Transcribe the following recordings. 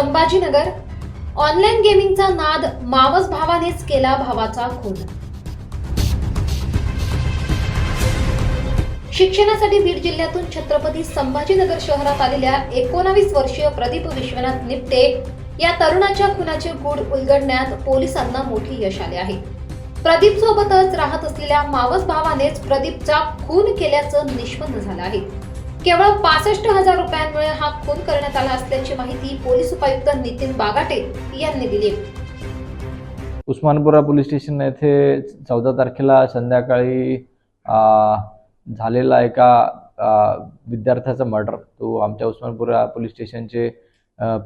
Sambhajinagar online गेमिंगचा नाद मावस भावानेच केला भावाचा खून. शिक्षणासाठी बीड जिल्ह्यातून छत्रपती संभाजीनगर शहरात आलेल्या एकोणावीस वर्षीय प्रदीप विश्वनाथ निपटे या तरुणाच्या खुनाचे गूढ उलगडण्यात पोलिसांना मोठी यश आले आहे. प्रदीप सोबतच राहत असलेल्या मावस भावानेच प्रदीपचा खून केल्याचं निष्पन्न झालं आहे. केवळ पासष्ट हजार रुपयांमुळे हा खून करण्यात आला असल्याची माहिती पोलीस उपायुक्त नितीन बागाटे यांनी दिली. उस्मानपुरा पोलीस स्टेशन येथे चौदा तारखेला संध्याकाळी झालेला एका विद्यार्थ्याचा मर्डर. तो आमच्या उस्मानपुरा पोलीस स्टेशनचे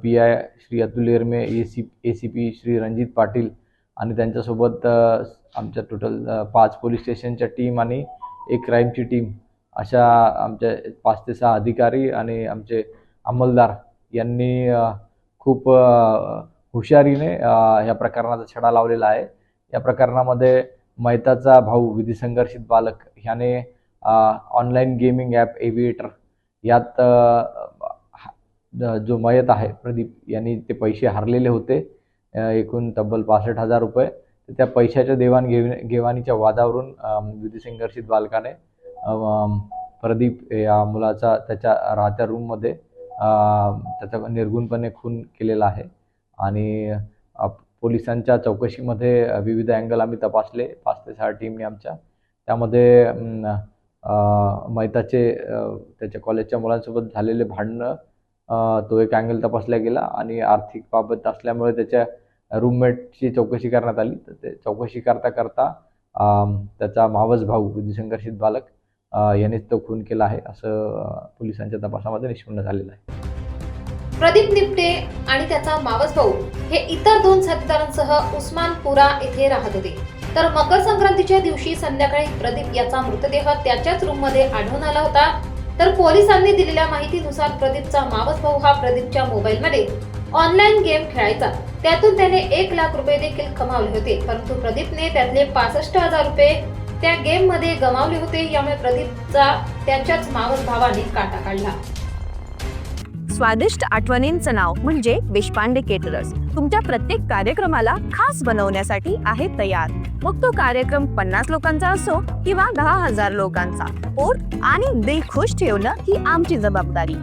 P I Shri Atul Yerme A C A C P Shri Ranjit Patil आणि त्यांच्यासोबत आमच्या टोटल पाच पोलीस स्टेशनच्या टीम आणि एक क्राईमची टीम अशा आमच्या पाच ते सहा अधिकारी आणि आमचे अंमलदार यांनी खूप हुशारीने या प्रकरणाचा छडा लावलेला आहे. या प्रकरणामध्ये मैताचा भाऊ विधी संघर्षित बालक ह्याने ऑनलाईन गेमिंग ॲप एव्हिएटर यात हा- जो मयत आहे प्रदीप यांनी ते पैसे हरलेले होते एकूण तब्बल पासष्ट हजार रुपये. त्या पैशाच्या देवाणघेव घेवाणीच्या वादावरून विधी संघर्षित बालकाने प्रदीप या मुलाचा त्याच्या राहत्या रूममध्ये त्याचा निर्गुणपणे खून केलेला आहे. आणि पोलिसांच्या चौकशीमध्ये विविध अँगल आम्ही तपासले. पाच ते सहा टीमने आमच्या. त्यामध्ये मैताचे त्याच्या कॉलेजच्या मुलांसोबत झालेले भांडणं तो एक अँगल तपासला गेला. आणि आर्थिक बाबत असल्यामुळे त्याच्या रूममेटची चौकशी करण्यात आली. तर ते चौकशी करता करता त्याचा मावस भाऊ विधिसंघर्षित बालक यानेच तो खून केला आहे असं पोलिसांच्या तपासामध्ये निष्पन्न झालेलं आहे. प्रदीप निपटे आणि त्याचा मावस भाऊ हे इतर दोन साथीदारांसह उस्मानपुरा येथे राहत होते. तर मकर संक्रांतीच्या दिवशी संध्याकाळी प्रदीप याचा मृतदेह त्याच्याच रूममध्ये आढळून आला होता. तर पोलिसांनी दिलेल्या माहितीनुसार प्रदीपचा मावस भाऊ हा प्रदीपच्या मोबाईलमध्ये ऑनलाईन गेम खेळायचा. त्यातून त्याने एक लाख रुपये देखील कमावले होते. परंतु प्रदीपने त्यातले पासष्ट हजार रुपये त्या गेममध्ये गमावले होते यामुळे प्रदीपचा त्याच्याच मावस भावाने काटा काढला. स्वादिष्ट आठवणींचं नाव म्हणजे देशपांडे केटरर्स तुमच्या प्रत्येक कार्यक्रमाला खास बनवण्यासाठी आहे तयार. मग तो कार्यक्रम पन्नास लोकांचा असो किंवा दहा हजार लोकांचा. पोट आणि दिल खुश ठेवणं ही आमची जबाबदारी.